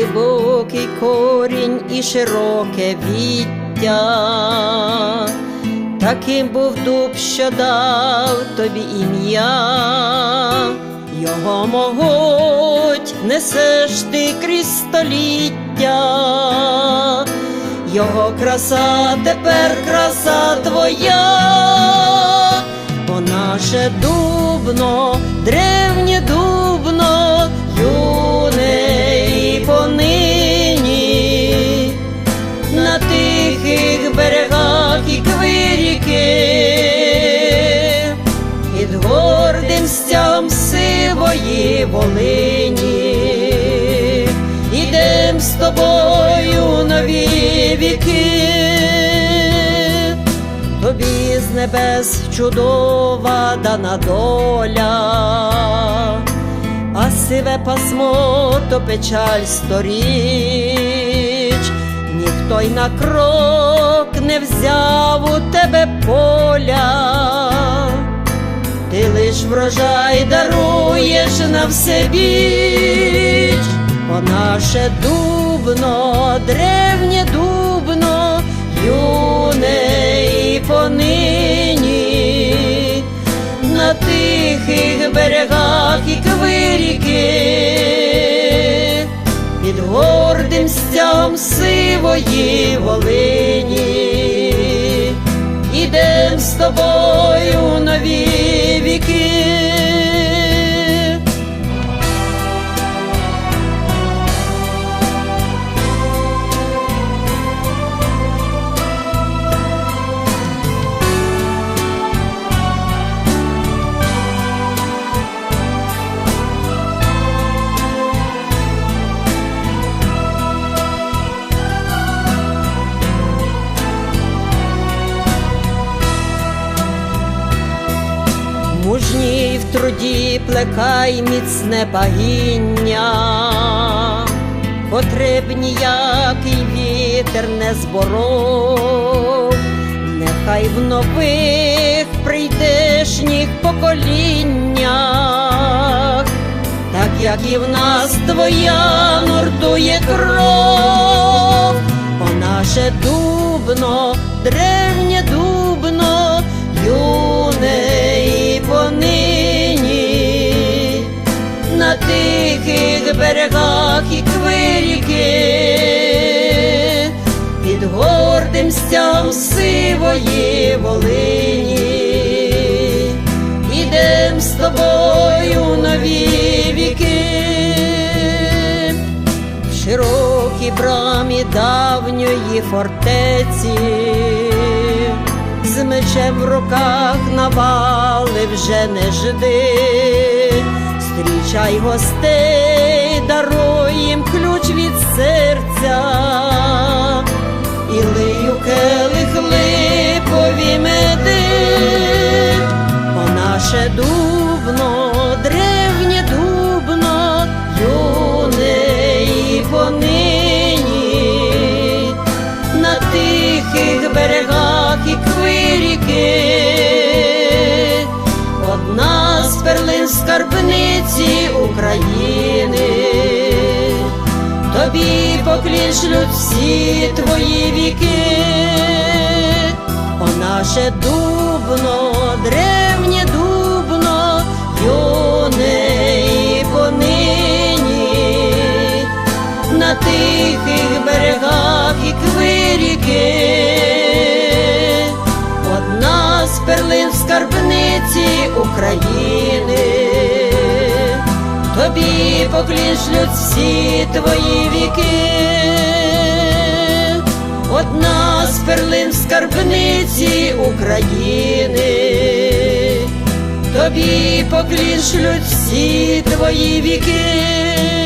глибокий корінь і широке віття. Таким був дуб, що дав тобі ім'я, його могуть несеш ти крізь століття, його краса тепер краса твоя, бо наше дубно, древнє дубно, гордим стям сивої Волині, ідем з тобою нові віки, тобі з небес чудова дана доля. А сиве пасмо то печаль сторіч, ніхто й на крок не взяв у тебе поля, врожай даруєш на все біч, бо наше дубно, древнє дубно, юне і понині. На тихих берегах і квиріки, під гордим стям сивої Волині, ідем з тобою нові Мужній в труді плекай міцне пагіння, котре б ніякий вітер не зборов, нехай в нових прийдешніх поколіннях, так як і в нас твоя нуртує кров, бо наше дубно, древнє дубно, тихих берегах і квиріки, під гордим стям сивої Волині, ідем з тобою нові віки. В широкій брамі давньої фортеці, з мечем в руках навали вже не жди, зустрічай гостей, даруй їм ключ від серця, і лию келих липові меди, бо наше дубно, древнє дубно, юне і понині, на тихих берегах і квиріки, з перлин скарбниці України, тобі поклішлють всі твої віки, о наше дубно, древнє скарбниці України, тобі поклін шлють всі твої віки, одна з перлин в скарбниці України, тобі поклін шлють всі твої віки.